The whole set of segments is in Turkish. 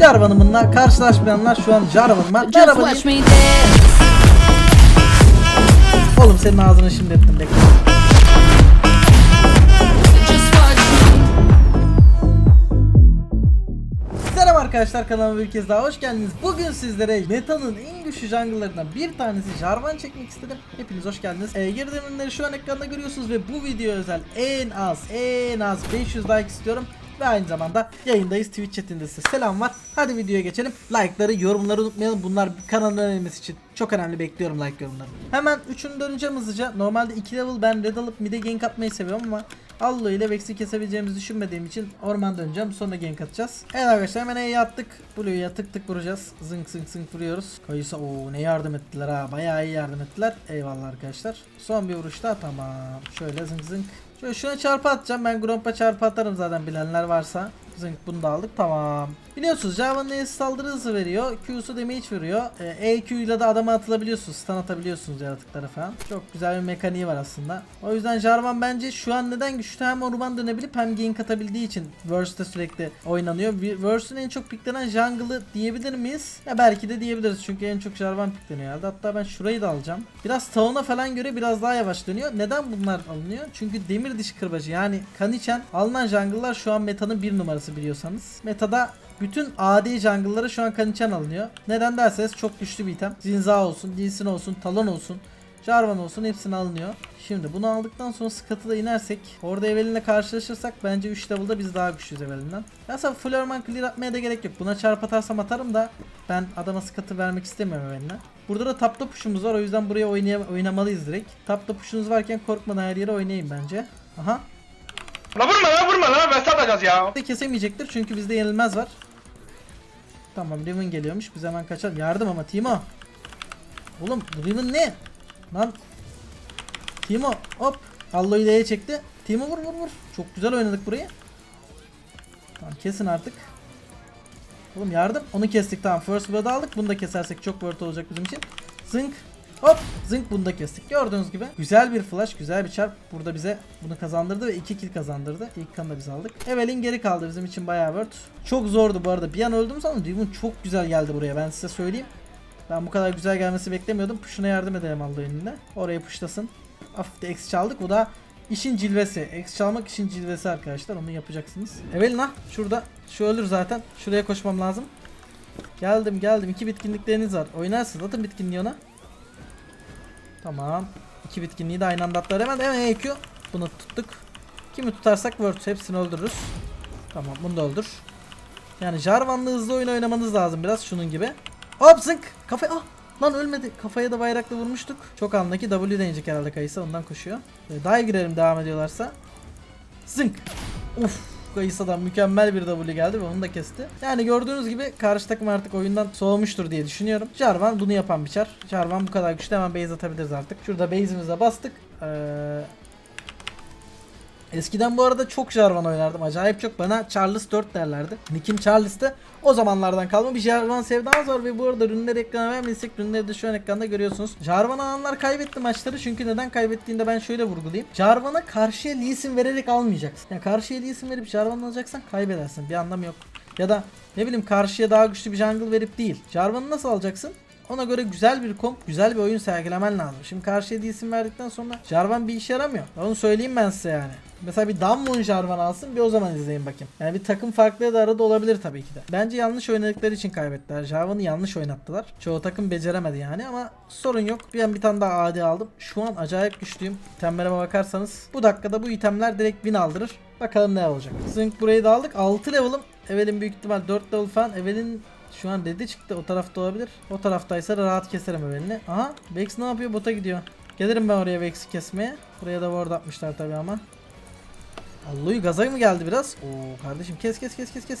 Jarvan'ımınla karşılaşmayanlar şu an Jarvan'ıma dance. Oğlum senin ağzını şimdi ettim bekle. Selam arkadaşlar kanalıma bir kez daha hoş geldiniz. Bugün sizlere metanın en güçlü jungle'larından bir tanesi Jarvan çekmek istedim. Hepiniz hoş geldiniz. Ee, geri dönümleri şu an ekranda görüyorsunuz ve bu video özel en az en az 500 like istiyorum. Ve aynı zamanda yayındayız Twitch chatinde size selam var. Hadi videoya geçelim. Like'ları, yorumları unutmayalım. Bunlar kanalın önemlisi için çok önemli bekliyorum like yorumlarını. Hemen üçünü döneceğim hızlıca. Normalde 2 level ben red alıp mid'e gank atmayı seviyorum ama Allo ile Vex'i kesebileceğimizi düşünmediğim için orman döneceğim. Sonra gank atacağız. Evet arkadaşlar hemen E'ye attık. Blue'ya tık tık vuracağız. Zınk zınk zınk vuruyoruz. Kayısa o ne yardım ettiler ha. Bayağı iyi yardım ettiler. Eyvallah arkadaşlar. Son bir vuruşta tamam. Şöyle zınk zınk. Şuna çarpı atacağım. Ben Gromp'a çarpı atarım zaten bilenler varsa. Zınk bunu da aldık tamam. Biliyorsunuz Java'nın E'si saldırı hızı veriyor. Q'su damage veriyor. Ee, EQ ile de adama atılabiliyorsunuz. Stun atabiliyorsunuz yaratıklara falan. Çok güzel bir mekaniği var aslında. O yüzden Jarvan bence şu an neden güçlü hem orman dönebilip hem gank atabildiği için Verse'de sürekli oynanıyor. Verse'ün en çok piklenen jungle'ı diyebilir miyiz? Ya belki de diyebiliriz çünkü en çok Jarvan pikleniyor herhalde. Hatta ben şurayı da alacağım. Biraz Taun'a falan göre biraz daha yavaş dönüyor. Neden bunlar alınıyor? Çünkü demir dişi kırbacı yani kan içen alınan jungle'lar şu an metanın bir numarası biliyorsanız. Metada bütün AD jungle'lara şu an Kanichan alınıyor. Neden derseniz çok güçlü bir item. Zinza olsun, Lee olsun, Talon olsun, Jarvan olsun hepsini alınıyor. Şimdi bunu aldıktan sonra Scott'a inersek orada Evelyn'le karşılaşırsak bence 3 level'da biz daha güçlüyüz Evelyn'den. Aslında full orman clear atmaya da gerek yok. Buna çarp atarsam atarım da ben adama Scott'ı vermek istemiyorum Evelyn'e. Burada da tapta push'umuz var o yüzden buraya oynaya- oynamalıyız direkt. Tapta push'unuz varken korkmadan her yere oynayın bence. Aha. La vurma lan vurma lan Vest atacağız ya. kesemeyecektir çünkü bizde yenilmez var. Tamam Riven geliyormuş biz hemen kaçalım. Yardım ama Timo. Oğlum bu Riven ne? Lan. Timo hop. Allo'yu D'ye çekti. Timo vur vur vur. Çok güzel oynadık burayı. Tamam kesin artık. Oğlum yardım. Onu kestik tamam. First blood aldık. Bunu da kesersek çok worth olacak bizim için. Zınk. Hop. Zınk bunu da kestik. Gördüğünüz gibi. Güzel bir flash. Güzel bir çarp. Burada bize bunu kazandırdı ve 2 kill kazandırdı. İlk kanı da biz aldık. Evelyn geri kaldı bizim için bayağı worth. Çok zordu bu arada. Bir an öldüm sandım. Riven çok güzel geldi buraya. Ben size söyleyeyim. Ben bu kadar güzel gelmesi beklemiyordum. Push'una yardım edelim Aldo önünde. Oraya pushlasın. Hafif de X çaldık. Bu da işin cilvesi. X çalmak işin cilvesi arkadaşlar. Onu yapacaksınız. Evelyn ha şurada. Şu ölür zaten. Şuraya koşmam lazım. Geldim geldim. İki bitkinlikleriniz var. Oynarsınız. Atın bitkinliği ona. Tamam. İki bitkinliği de aynı anda atlar. Hemen hemen EQ. Bunu tuttuk. Kimi tutarsak Words hepsini öldürürüz. Tamam bunu da öldür. Yani Jarvan'la hızlı oyun oynamanız lazım biraz şunun gibi. Hop zınk. Kafaya ah. Lan ölmedi. Kafaya da bayrakla vurmuştuk. Çok andaki W deneyecek herhalde Kayısa ondan koşuyor. Ee, dive girelim devam ediyorlarsa. Zınk. Uf. Kayısa'dan mükemmel bir W geldi ve onu da kesti. Yani gördüğünüz gibi karşı takım artık oyundan soğumuştur diye düşünüyorum. Jarvan bunu yapan bir çar. Jarvan bu kadar güçlü hemen base atabiliriz artık. Şurada base'imize bastık. Ee, Eskiden bu arada çok Jarvan oynardım. Acayip çok bana Charles 4 derlerdi. Nick'im Charles'tı. O zamanlardan kalma bir Jarvan sevdamız var ve bu arada ürünleri ekrana vermediysek ürünleri de şu an ekranda görüyorsunuz. Jarvan alanlar kaybetti maçları çünkü neden kaybettiğinde ben şöyle vurgulayayım. Jarvan'a karşıya Lee vererek almayacaksın. Yani karşıya Lee verip Jarvan alacaksan kaybedersin. Bir anlamı yok. Ya da ne bileyim karşıya daha güçlü bir jungle verip değil. Jarvan'ı nasıl alacaksın? Ona göre güzel bir komp, güzel bir oyun sergilemen lazım. Şimdi karşıya isim verdikten sonra Jarvan bir işe yaramıyor. Onu söyleyeyim ben size yani. Mesela bir Damwon Jarvan alsın bir o zaman izleyin bakayım. Yani bir takım farklılığı da arada olabilir tabii ki de. Bence yanlış oynadıkları için kaybettiler. Jarvan'ı yanlış oynattılar. Çoğu takım beceremedi yani ama sorun yok. Bir an bir tane daha AD aldım. Şu an acayip güçlüyüm. İtemlerime bakarsanız bu dakikada bu itemler direkt win aldırır. Bakalım ne olacak. Zınk burayı da aldık. 6 level'ım. Evelyn büyük ihtimal 4 level falan. Evelyn şu an dedi çıktı o tarafta olabilir. O taraftaysa rahat keserim Evelyn'i. Aha Vex ne yapıyor? Bota gidiyor. Gelirim ben oraya Vex'i kesmeye. Buraya da ward atmışlar tabii ama. Alloy gaza mı geldi biraz? Oo kardeşim kes kes kes kes kes.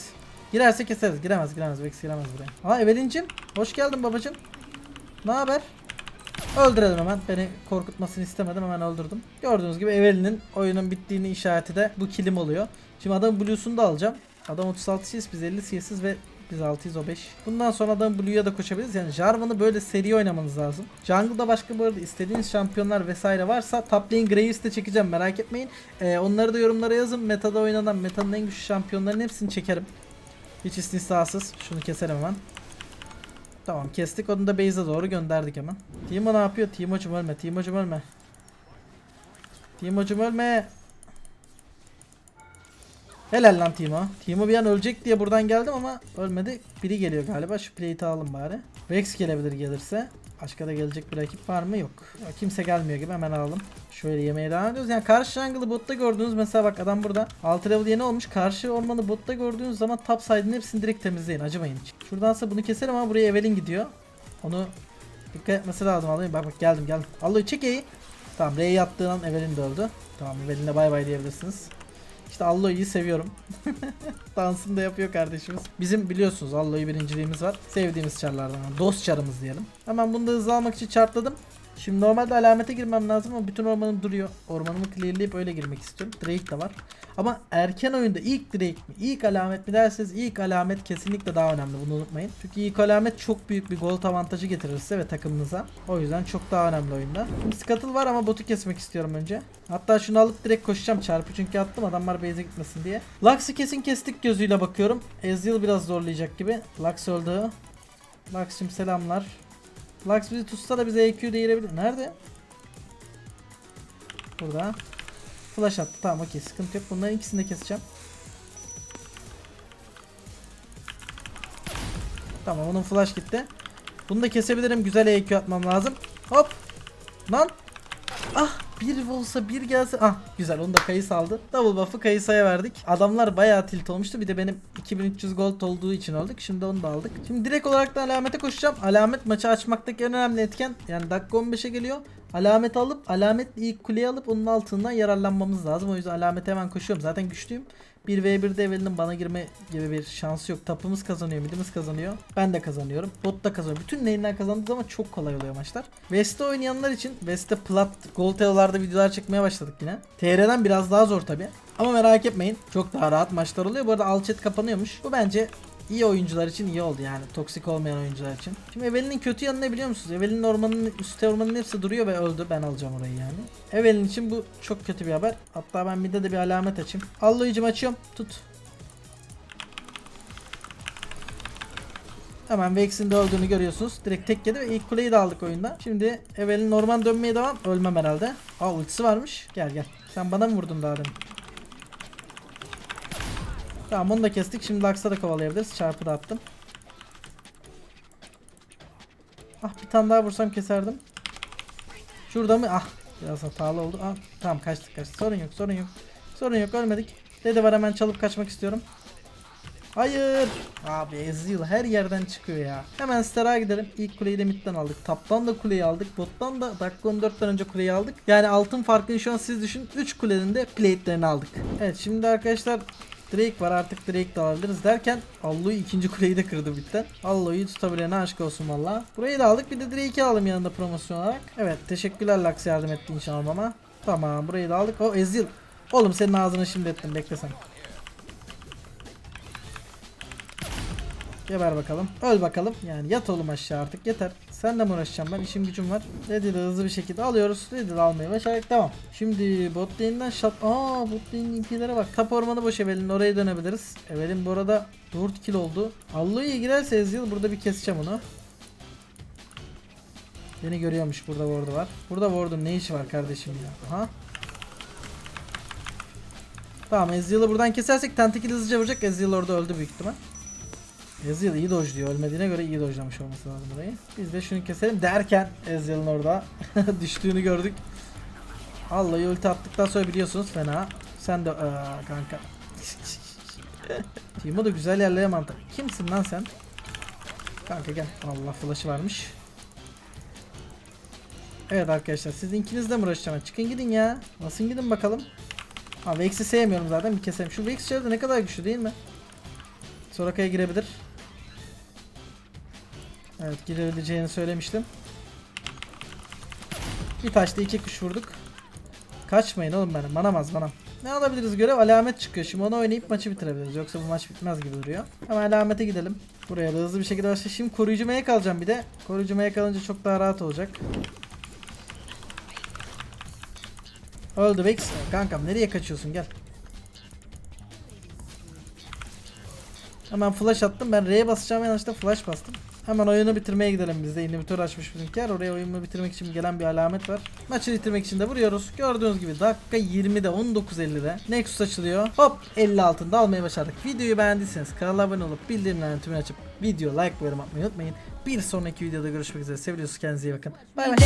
Girerse keseriz. Giremez giremez. Vex giremez buraya. Aa Evelyn'cim. Hoş geldin babacım. Ne haber? Öldürelim hemen. Beni korkutmasını istemedim. Hemen öldürdüm. Gördüğünüz gibi Evelyn'in oyunun bittiğini işareti de bu kilim oluyor. Şimdi adam Blue'sunu da alacağım. Adam 36 CS biz 50 CS'iz ve biz 600 o 5. Bundan sonra adam Blue'ya da koşabiliriz. Yani Jarvan'ı böyle seri oynamanız lazım. Jungle'da başka bu arada istediğiniz şampiyonlar vesaire varsa top lane Graves'i de çekeceğim merak etmeyin. Ee, onları da yorumlara yazın. Meta'da oynanan, Meta'nın en güçlü şampiyonların hepsini çekerim. Hiç istisnasız. Şunu keselim hemen. Tamam kestik onu da base'e doğru gönderdik hemen. Timo ne yapıyor? Timo'cum ölme. Timo'cum ölme. Timo'cum ölme. Helal lan Timo. Timo bir an ölecek diye buradan geldim ama ölmedi. Biri geliyor galiba. Şu plate'i alalım bari. Rex gelebilir gelirse. Başka da gelecek bir rakip var mı? Yok. Kimse gelmiyor gibi hemen alalım. Şöyle yemeye devam ediyoruz. Yani karşı jungle'ı botta gördüğünüz mesela bak adam burada. 6 level yeni olmuş. Karşı ormanı botta gördüğünüz zaman top side'ın hepsini direkt temizleyin. Acımayın hiç. Şuradansa bunu keserim ama buraya Evelyn gidiyor. Onu dikkat etmesi lazım. Alayım. Bak bak geldim geldim. Alloy çek E'yi. Tamam R'yi attığın an Evelyn de öldü. Tamam Evelyn'e bay bay diyebilirsiniz. İşte Alloy'u seviyorum. Dansını da yapıyor kardeşimiz. Bizim biliyorsunuz Alloy birinciliğimiz var. Sevdiğimiz çarlardan. Dost çarımız diyelim. Hemen bunu da hızlı almak için çartladım. Şimdi normalde alamete girmem lazım ama bütün ormanım duruyor. Ormanımı clearlayıp öyle girmek istiyorum. Drake de var. Ama erken oyunda ilk Drake mi, ilk alamet mi derseniz ilk alamet kesinlikle daha önemli. Bunu unutmayın. Çünkü ilk alamet çok büyük bir gold avantajı getirir size ve takımınıza. O yüzden çok daha önemli oyunda. Şimdi Scuttle var ama botu kesmek istiyorum önce. Hatta şunu alıp direkt koşacağım çarpı çünkü attım adamlar base'e gitmesin diye. Lux'ı kesin kestik gözüyle bakıyorum. Ezreal biraz zorlayacak gibi. Lux öldü. Lux'cım selamlar. Lux bizi tutsa da bize EQ değirebilir. Nerede? Burada. Flash attı. Tamam okey sıkıntı yok. Bunların ikisini de keseceğim. Tamam onun flash gitti. Bunu da kesebilirim. Güzel EQ atmam lazım. Hop. Lan. Ah bir olsa bir gelse. Ah güzel onu da kayıs aldı. Double buff'ı kayısaya verdik. Adamlar bayağı tilt olmuştu. Bir de benim 2300 gold olduğu için aldık. Şimdi onu da aldık. Şimdi direkt olarak da alamete koşacağım. Alamet maçı açmaktaki en önemli etken. Yani dakika 15'e geliyor. Alamet alıp alametle ilk kuleyi alıp onun altından yararlanmamız lazım. O yüzden alamete hemen koşuyorum. Zaten güçlüyüm. 1v1'de Evelyn'in bana girme gibi bir şansı yok. Tapımız kazanıyor, midimiz kazanıyor. Ben de kazanıyorum. Bot da kazanıyor. Bütün lane'ler kazandığı zaman çok kolay oluyor maçlar. West'te oynayanlar için West'te plat gold videolar çekmeye başladık yine. TR'den biraz daha zor tabi. Ama merak etmeyin. Çok daha rahat maçlar oluyor. Bu arada chat kapanıyormuş. Bu bence iyi oyuncular için iyi oldu yani. Toksik olmayan oyuncular için. Şimdi Evelyn'in kötü yanı ne biliyor musunuz? Evelyn'in ormanın üstte ormanın hepsi duruyor ve öldü. Ben alacağım orayı yani. Evelyn için bu çok kötü bir haber. Hatta ben bir de bir alamet açayım. Alloy'cum açıyorum. Tut. Hemen Vex'in de öldüğünü görüyorsunuz. Direkt tek yedi ve ilk kuleyi de aldık oyunda. Şimdi Evelyn orman dönmeye devam. Ölmem herhalde. Aa ultisi varmış. Gel gel. Sen bana mı vurdun daha demin? Tamam onu da kestik. Şimdi Lux'a da kovalayabiliriz. Çarpı da attım. Ah bir tane daha vursam keserdim. Şurada mı? Ah biraz hatalı oldu. Ah tamam kaçtık kaçtık. Sorun yok sorun yok. Sorun yok ölmedik. Dede var hemen çalıp kaçmak istiyorum. Hayır. Abi Ezreal her yerden çıkıyor ya. Hemen Star'a gidelim. İlk kuleyi de midden aldık. Taptan da kuleyi aldık. Bottan da dakika 14'ten önce kuleyi aldık. Yani altın farkını şu an siz düşün. 3 kulenin de plate'lerini aldık. Evet şimdi arkadaşlar Drake var artık Drake de alabiliriz derken Alloy ikinci kuleyi de kırdı bitten. Alloy'u tutabilene aşk olsun valla. Burayı da aldık bir de Drake'i alalım yanında promosyon olarak. Evet teşekkürler Lux yardım ettiğin için almama. Tamam burayı da aldık. O Ezreal. Oğlum senin ağzını şimdi ettim beklesen. Geber bakalım. Öl bakalım. Yani yat oğlum aşağı artık yeter. Senle mi uğraşacağım ben? İşim gücüm var. Red'i de hızlı bir şekilde alıyoruz. Red'i de almayı başardık. Devam. Şimdi bot lane'den shot. Aa bot lane'in bak. Tap ormanı boş Evelyn. Oraya dönebiliriz. Evelyn bu arada 4 kill oldu. Alloy'a girerse Ezreal burada bir keseceğim onu. Beni görüyormuş burada ward'u var. Burada ward'un ne işi var kardeşim ya? Aha. Tamam Ezreal'ı buradan kesersek Tentacle hızlıca vuracak. Ezreal orada öldü büyük ihtimal. Ezreal iyi dojluyor. Ölmediğine göre iyi dojlamış olması lazım burayı. Biz de şunu keselim derken Ezreal'ın orada düştüğünü gördük. Allah'ı ulti attıktan sonra biliyorsunuz fena. Sen de Aa, kanka. Timo da güzel yerlere mantık. Kimsin lan sen? Kanka gel. Allah flash'ı varmış. Evet arkadaşlar sizin ikiniz de mi uğraşacağım? Çıkın gidin ya. Nasıl gidin bakalım. Ha Vex'i sevmiyorum zaten bir keselim. Şu Vex içeride ne kadar güçlü değil mi? Soraka'ya girebilir. Evet girebileceğini söylemiştim. Bir taşta iki kuş vurduk. Kaçmayın oğlum benim. Manamaz manam. Ne alabiliriz görev? Alamet çıkıyor. Şimdi onu oynayıp maçı bitirebiliriz. Yoksa bu maç bitmez gibi duruyor. Hemen alamete gidelim. Buraya da hızlı bir şekilde başlayalım. Şimdi koruyucu maya kalacağım bir de. Koruyucu maya kalınca çok daha rahat olacak. Öldü Vex. Kankam nereye kaçıyorsun gel. Hemen flash attım. Ben R'ye basacağım yanlışlıkla flash bastım. Hemen oyunu bitirmeye gidelim biz de. İnhibitör açmış bizimkiler. Oraya oyunu bitirmek için gelen bir alamet var. Maçı bitirmek için de vuruyoruz. Gördüğünüz gibi dakika 20'de 19.50'de Nexus açılıyor. Hop 50 altında almayı başardık. Videoyu beğendiyseniz kanala abone olup bildirimlerini tümünü açıp video like ve yorum atmayı unutmayın. Bir sonraki videoda görüşmek üzere. Seviyorsunuz kendinize iyi bakın. Bay bay.